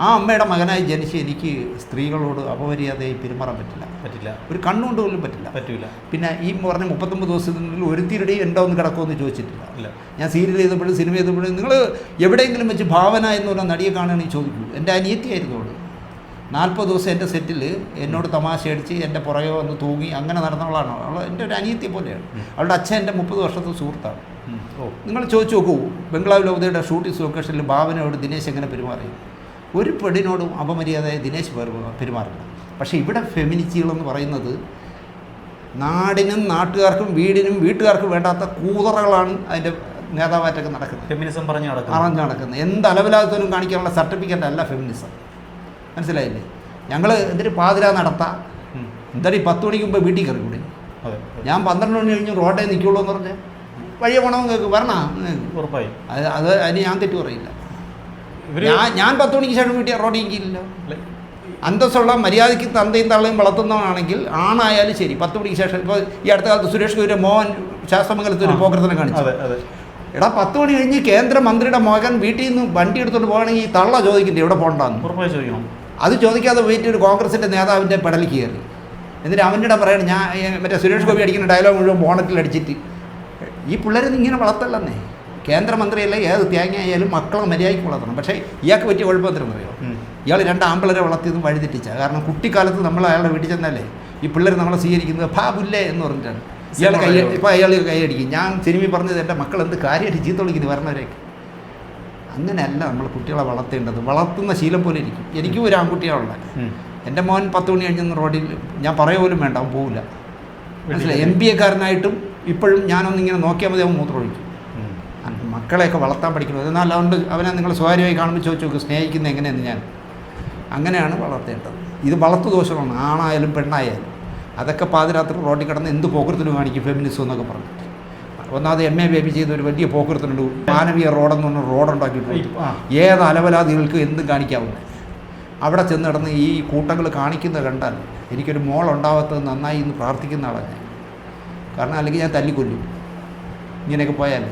ആ അമ്മയുടെ മകനായി ജനിച്ച് എനിക്ക് സ്ത്രീകളോട് അപമര്യാദയായി പെരുമാറാൻ പറ്റില്ല. പറ്റില്ല. ഒരു കണ്ണുകൊണ്ട് പോലും പറ്റില്ല. പറ്റില്ല പിന്നെ ഈ പറഞ്ഞ മുപ്പത്തൊമ്പത് ദിവസത്തിനുള്ളിൽ ഒരുത്തിരുടെയും ഉണ്ടോ എന്ന് കിടക്കുമെന്ന് ചോദിച്ചിട്ടില്ല. ഇല്ല. ഞാൻ സീരിയൽ ചെയ്തപ്പോഴും സിനിമ ചെയ്തപ്പോഴും നിങ്ങൾ എവിടെയെങ്കിലും വെച്ച് ഭാവന എന്ന് പറഞ്ഞ നടിയെ കാണുകയാണെങ്കിൽ ചോദിക്കൂ. എന്റെ അനിയത്തിയായിരുന്നു അവൾ. നാൽപ്പത് ദിവസം എന്റെ സെറ്റിൽ എന്നോട് തമാശ അടിച്ച് എന്റെ പുറകെ വന്ന് തൂങ്ങി അങ്ങനെ നടന്നവളാണ്. അവൾ എന്റെ ഒരു അനിയത്തി പോലെയാണ്. അവളുടെ അച്ഛൻ എന്റെ മുപ്പത് വർഷത്തെ സുഹൃത്താണ്. ഓ. നിങ്ങൾ ചോദിച്ചു നോക്കൂ ബംഗ്ലാവ് ലോകതയുടെ ഷൂട്ടിംഗ് ലൊക്കേഷനിൽ ഭാവനയോട് ദിനേശ് എങ്ങനെ പെരുമാറി? ഒരു പെണ്ണിനോടും അപമര്യാദയായ ദിനേശ് പെരു- പെരുമാറില്ല. പക്ഷേ ഇവിടെ ഫെമിനിറ്റികളെന്ന് പറയുന്നത് നാടിനും നാട്ടുകാർക്കും വീടിനും വീട്ടുകാർക്കും വേണ്ടാത്ത കൂതറകളാണ് അതിന്റെ നേതാവായിട്ടൊക്കെ നടക്കുന്നത്. ഫെമിനിസം പറഞ്ഞു നടക്കുന്നത്. അറിഞ്ഞ് നടക്കുന്നത്. എന്ത് അലവലാതത്തിനും കാണിക്കാനുള്ള സർട്ടിഫിക്കറ്റ് അല്ല ഫെമിനിസം. മനസ്സിലായില്ലേ? ഞങ്ങൾ എന്തൊരു പാതിര നടത്താം. ഈ പത്ത് മണിക്ക് മുമ്പ് വീട്ടിൽ കയറി കൂടി? ഞാൻ പന്ത്രണ്ട് മണി കഴിഞ്ഞ് റോഡേ നിൽക്കുള്ളൂ എന്ന് പറഞ്ഞാൽ വഴി പോകണമെന്ന് കേൾക്ക് വരണ? ഉറപ്പായി. അത് അത് അതിന് ഞാൻ തെറ്റു പറയില്ല. ഞാൻ ഞാൻ പത്ത് മണിക്ക് ശേഷം വീട്ടിൽ റോഡിൽ നിൽക്കില്ലല്ലോ അന്തസ്സുള്ള മര്യാദയ്ക്ക് തന്തയും തള്ളയും വളർത്തുന്നവനാണെങ്കിൽ ആണായാലും ശരി പത്ത് മണിക്ക് ശേഷം. ഇപ്പോൾ ഈ അടുത്ത കാലത്ത് സുരേഷ് ഗോപിയുടെ മോഹൻ ശാസ്ത്രമംഗലത്ത് ഒരു ആ. കാണിച്ചു. എടാ പത്ത് മണി കഴിഞ്ഞ് കേന്ദ്രമന്ത്രിയുടെ മകൻ വീട്ടിൽ നിന്ന് വണ്ടി എടുത്തുകൊണ്ട് പോകണമെങ്കിൽ ഈ തള്ള ചോദിക്കണ്ടേ എവിടെ പോകണ്ടെന്ന് ഉറപ്പായി ചോദിക്കണം. അത് ചോദിക്കാതെ പോയിട്ട് ഒരു കോൺഗ്രസിന്റെ നേതാവിന്റെ പെടലിക്ക് കയറി. എന്നിട്ട് അവന്റെ ഇടം പറയണം ഞാൻ മറ്റേ സുരേഷ് ഗോപി അടിക്കുന്ന ഡയലോഗ് മുഴുവൻ ബോണറ്റിൽ അടിച്ചിട്ട്. ഈ പിള്ളേരൊന്നും ഇങ്ങനെ വളർത്തല്ലെന്നേ. കേന്ദ്രമന്ത്രിയല്ല ഏത് തേങ്ങ ആയാലും മക്കളെ മര്യാദയ്ക്ക് വളർത്തണം. പക്ഷേ ഇയാൾക്ക് പറ്റിയ കുഴപ്പത്തിനെന്ന് അറിയോ ഇയാൾ രണ്ട് ആമ്പിളരെ വളർത്തിയതും വഴിതെറ്റിച്ച കാരണം കുട്ടിക്കാലത്ത് നമ്മൾ അയാളുടെ വീട്ടിൽ ചെന്നാലേ ഈ പിള്ളേർ നമ്മളെ സ്വീകരിക്കുന്നത് ഭാ പുല്ലേ എന്ന് പറഞ്ഞിട്ടാണ്. ഇയാൾ കൈ ഇപ്പോൾ അയാൾ കൈയടിക്കും. ഞാൻ സിനിമയിൽ പറഞ്ഞത് എന്റെ മക്കൾ എന്ത് കാര്യമായിട്ട് ചീത്ത വരണവരെയൊക്കെ. വരണവരേക്ക് അങ്ങനെയല്ല നമ്മൾ കുട്ടികളെ വളർത്തേണ്ടത്. വളർത്തുന്ന ശീലം പോലെ ഇരിക്കും. എനിക്കും ഒരു ആൺകുട്ടിയാണുള്ളത്. എന്റെ മോൻ പത്ത് മണി കഴിഞ്ഞ റോഡിൽ ഞാൻ പറയ പോലും വേണ്ട അവൻ പോവില്ല. മനസ്സിലായി? എം ബി എക്കാരനായിട്ടും ഇപ്പോഴും ഞാനൊന്നിങ്ങനെ നോക്കിയാൽ മതി അവൻ മൂത്രമൊഴിക്കും. മക്കളെയൊക്കെ വളർത്താൻ പഠിക്കുന്നത്. എന്നാൽ അതുകൊണ്ട് അവനെ നിങ്ങൾ സ്വകാര്യമായി കാണുമ്പോൾ ചോദിച്ചു നോക്കും സ്നേഹിക്കുന്നത് എങ്ങനെയെന്ന് ഞാൻ. അങ്ങനെയാണ് വളർത്തേണ്ടത്. ഇത് വളർത്തു ദോഷമാണ് ആണായാലും പെണ്ണായാലും. അതൊക്കെ പാതിരാത്രി റോഡിൽ കിടന്ന് എന്ത് പോക്കൃത്തിനും കാണിക്കും ഫെമിനിസം എന്നൊക്കെ പറഞ്ഞിട്ട് ഒന്നാമത് എം എ ബേബി ചെയ്ത ഒരു വലിയ പോക്കൃത്തിനുണ്ട്. മാനവീയ റോഡെന്ന് പറഞ്ഞ റോഡുണ്ടാക്കിയിട്ടുണ്ട് പോയി. ഏത് അലവലാദികൾക്ക് എന്തും കാണിക്കാവുന്നത് അവിടെ ചെന്ന് കിടന്ന് ഈ കൂട്ടങ്ങൾ കാണിക്കുന്നത് കണ്ടാൽ എനിക്കൊരു മോൾ ഉണ്ടാവാത്തത് നന്നായി എന്ന് പ്രാർത്ഥിക്കുന്ന ആളാണ് ഞാൻ. കാരണം അല്ലെങ്കിൽ ഞാൻ തല്ലിക്കൊല്ലും. ഇങ്ങനെയൊക്കെ പോയാൽ.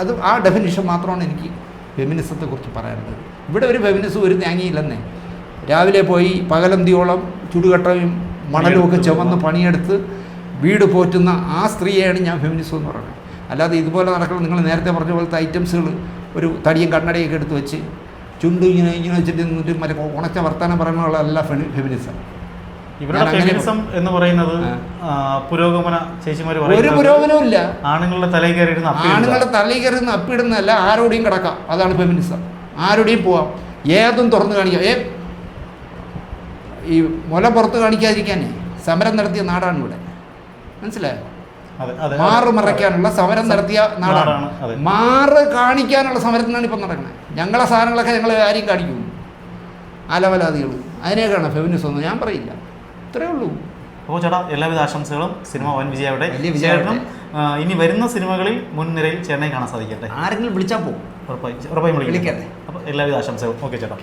അത് ആ ഡെഫിനിഷൻ മാത്രമാണ് എനിക്ക് ഫെമിനിസത്തെ കുറിച്ച് പറയാനുള്ളത്. ഇവിടെ ഒരു ഫെമിനിസം ഒരു തേങ്ങയില്ലെന്നേ. രാവിലെ പോയി പകലന്തിയോളം ചുടുകട്ടയും മണലും ഒക്കെ ചുമന്ന് പണിയെടുത്ത് വീട് പോറ്റുന്ന ആ സ്ത്രീയെയാണ് ഞാൻ ഫെമിനിസം എന്ന് പറയുന്നത്. അല്ലാതെ ഇതുപോലെ നടക്കണം നിങ്ങൾ നേരത്തെ പറഞ്ഞ പോലത്തെ ഐറ്റംസുകൾ ഒരു തടിയും കണ്ണടയൊക്കെ എടുത്ത് വെച്ച് ചുണ്ടും ഇങ്ങനെ ഇങ്ങനെ വെച്ചിട്ട് നിന്നിട്ട് മറ്റേ ഉണച്ച വർത്തമാനം പറയുന്നതല്ല ഫെമിനിസം ഇവരുടെ ഫെമിനിസം എന്ന് പറയുന്നത് പുരോഗമന ചേച്ചിമാർ ഒരു ഇല്ല. ആണുങ്ങളുടെ തലയിൽ കയറിയിരുന്ന ആണുങ്ങളുടെ തലയിൽ കയറുന്ന അപ്പിടുന്നതല്ല ആരോടെയും കിടക്കാം. അതാണ് ഫെമിനിസം ആരോടെയും പോവാം. ഏതും തുറന്നു കാണിക്കാം. ഏ ഈ മുല പുറത്ത് കാണിക്കാതിരിക്കാനേ സമരം നടത്തിയ നാടാണ് ഇവിടെ മനസ്സിലായോ? മാറ് മറയ്ക്കാനുള്ള സമരം നടത്തിയ നാടാണ്. മാറ് കാണിക്കാനുള്ള സമരത്തിനാണ് ഇപ്പം നടക്കുന്നത് ഞങ്ങളെ സാധനങ്ങളൊക്കെ ഞങ്ങൾ ആരെയും കാണിക്കും. അലവലാതികൾ അതിനേക്കാണ് ഫെമിനിസം എന്ന് ഞാൻ പറയില്ല. ഇത്രയേ ഉള്ളൂ. അപ്പോൾ ചേട്ടാ എല്ലാവിധ ആശംസകളും സിനിമ വൻ വിജയവിടെ. ചേട്ടനും ഇനി വരുന്ന സിനിമകളിൽ മുൻനിരയിൽ ചേട്ടനെ കാണാൻ സാധിക്കട്ടെ. ആരെങ്കിലും വിളിച്ചാൽ പോകും ഉറപ്പായി ഉറപ്പായും വിളിക്കാം വിളിക്കട്ടെ. അപ്പോൾ എല്ലാവിധ ആശംസകളും. ഓക്കെ ചേട്ടാ.